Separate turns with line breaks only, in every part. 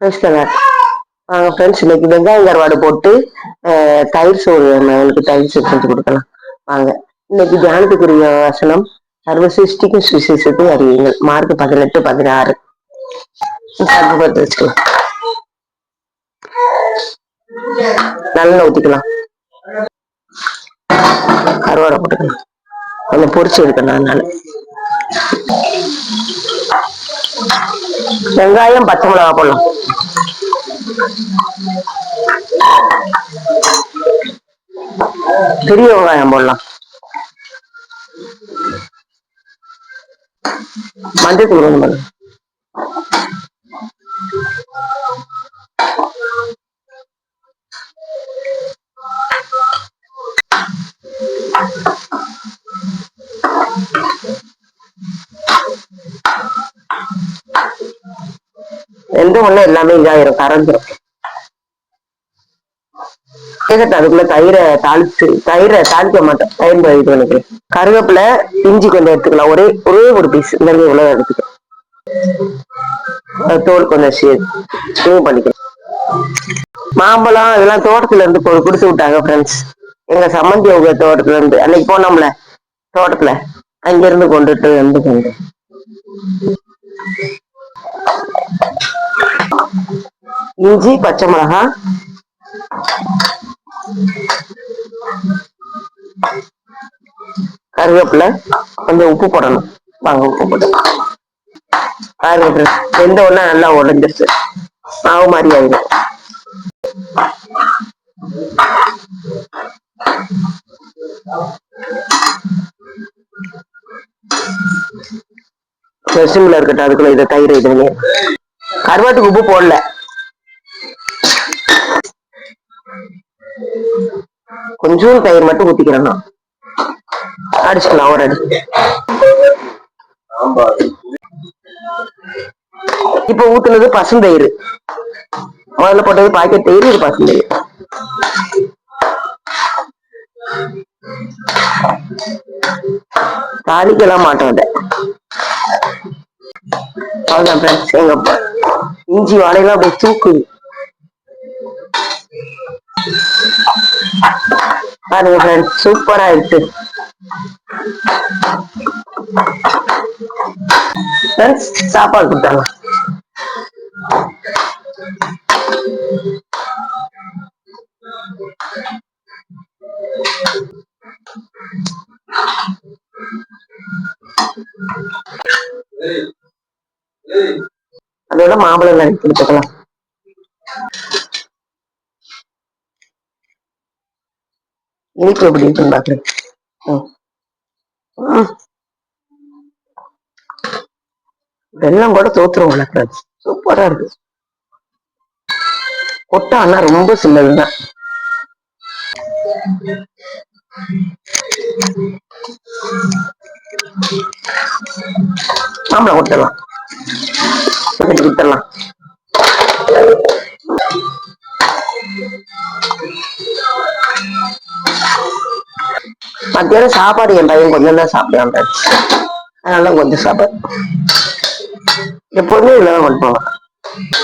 பேசுகிறேன் ஃப்ரெண்ட்ஸ் இன்னைக்கு வெங்காயம் கருவாடு போட்டு தயிர் சோறு அவனுக்கு தயிர் சோறு செஞ்சு கொடுக்கலாம். வாங்க. இன்னைக்கு தியானத்துக்குரிய வசனம் சர்வசிஷ்டிக்கும் சிருஷ்டிக்கும் அறியுங்கள். மார்க் பதினெட்டு பதினாறு. பார்த்து வச்சுக்கலாம். நல்லா ஊத்திக்கலாம். கருவாடை போட்டுக்கலாம். கொஞ்சம் பொரிச்சு எடுக்கணும் அதனால. வெங்காயம் பச்சை மிளகா போடலாம். பெரிய வெங்காயம் போடலாம் மஞ்சள் தூள் எந்த ஒண்ணு எல்லாமே இதாயிரும் கரைஞ்சிரும் கேக்கட்டும் அதுக்குள்ள தயிரை தாளிச்சு தயிரை தாளிக்க மாட்டேன் தயிர் இது பண்ணிக்கிறேன் கருவேப்பிலை இஞ்சி கொஞ்சம் எடுத்துக்கலாம். ஒரே ஒரே ஒரு பீஸ் இந்த மாதிரி இவ்வளவு எடுத்துக்கலாம். தோல் கொஞ்சம் சேவ் பண்ணிக்கிறேன் மாம்பழம் இதெல்லாம் தோட்டத்துல இருந்து கொடு- கொடுத்து விட்டாங்க ஃப்ரெண்ட்ஸ் எங்க சம்மந்தி அவங்க தோட்டத்துல இருந்து அன்னைக்கு போனோம்ல தோட்டத்துல. அங்க இருந்து கொண்டுட்டு வந்து கொண்டு இஞ்சி பச்சை மிளகா. கருவேப்பில. கொஞ்சம் உப்பு போடணும். வாங்க உப்பு போட்டு. கருவேப்பில. எந்த வெந்த நல்லா உடஞ்சிருச்சு. மாவு மாதிரி ஆயிடும். சிம்ல இருக்கட்டும் அதுக்குள்ள இதை தயிர் இதுங்க கருவாட்டுக்கு உப்பு போடல. கொஞ்சம் தயிர் மட்டும் ஊத்திக்கிறேன் நான் அடிச்சுக்கலாம் ஒரு அடி இப்ப ஊத்துனது பசுந்தயிர் முதல்ல போட்டது பாக்கெட் தயிர் இது பசுந்தயிர் தாளிக்கலாம் மாட்டோம் அதை அவ்வளவுதான் எங்க இஞ்சி வாழையெல்லாம் அப்படியே தூக்குது பாருங்க ஃப்ரெண்ட்ஸ் சூப்பரா இருக்கு. ஃப்ரெண்ட்ஸ் சாப்பாடு கொடுத்தாங்க. அதோட மாம்பழம் நறுக்கி கொடுத்துக்கலாம். இனிப்பு எப்படி இருக்குன்னு பாக்குறேன். வெள்ளம் கூட தோத்துரும் உனக்கு. சூப்பரா இருக்கு. கொட்டை ரொம்ப சின்னதுதான் மாம்பழம் கொடுத்துடலாம். கொடுத்துடலாம். மத்தியானம் சாப்பாடு என் பையன் கொஞ்சம் தான் சாப்பிடுவான் அதனால கொஞ்சம் சாப்பாடு. எப்போதுமே இவ்வளவு கொண்டு போவான்.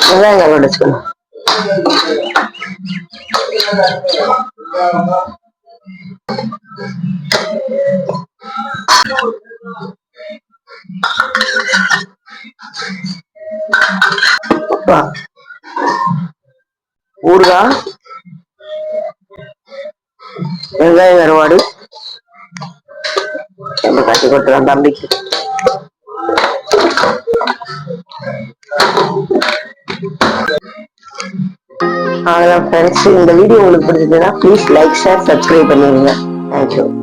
வெங்காயம் எங்க வச்சுக்கணும். வா. ஊறுகாய் வெங்காயம் கருவாடு நம்ம கட்டி கொடுத்துலாம் தம்பிக்கு. அவ்வளோதான் ஃப்ரெண்ட்ஸ் இந்த வீடியோ உங்களுக்கு பிடிச்சிருந்ததுன்னா ப்ளீஸ் லைக் ஷேர் சப்ஸ்கிரைப் பண்ணிடுங்க. Thank you